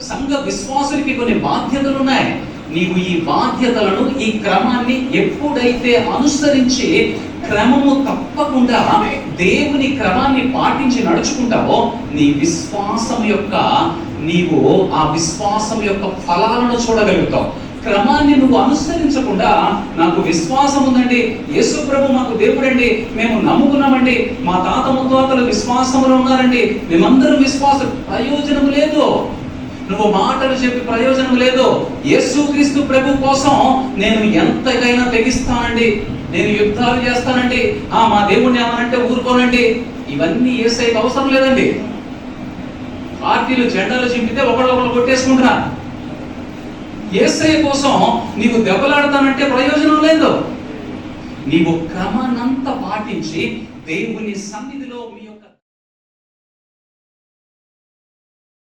సంఘ విశ్వాసులకి కొన్ని బాధ్యతలు ఉన్నాయి. నీవు ఈ బాధ్యతలను ఈ క్రమాన్ని ఎప్పుడైతే అనుసరించి క్రమము తప్పకుండా దేవుని క్రమాన్ని పాటించి నడుచుకుంటావో నీ విశ్వాసం యొక్క నీవు ఆ విశ్వాసం యొక్క ఫలాలను చూడగలుగుతావు. క్రమాన్ని నువ్వు అనుసరించకుండా నాకు విశ్వాసం ఉందండి. యేసు ప్రభు మాకు దేవుడండి. మేము నమ్ముకున్నామండి. మా తాత ముత్తాతలు విశ్వాసంలో ఉన్నారండి. మేమందరం విశ్వాసం ప్రయోజనం లేదు. నువ్వు మాటలు చెప్పి ప్రయోజనం లేదు. యేసుక్రీస్తు ప్రభు కోసం నేను ఎంతకైనా తెగిస్తానండి. నేను యుద్ధాలు చేస్తానండి. ఆ మా దేవుణ్ణి ఏమనంటే ఊరుకోనండి. ఇవన్నీ ఏసైకి అవసరం లేదండి. పార్టీలు జెండాలు చింపితే ఒకళ్ళొకళ్ళు కొట్టేసుకుంటున్నారు. ఏసై కోసం నీవు దెబ్బలాడతానంటే ప్రయోజనం లేదు. నీవు క్రమనంత పాటించి దేవుని సన్నిధిలో ఉపయోగం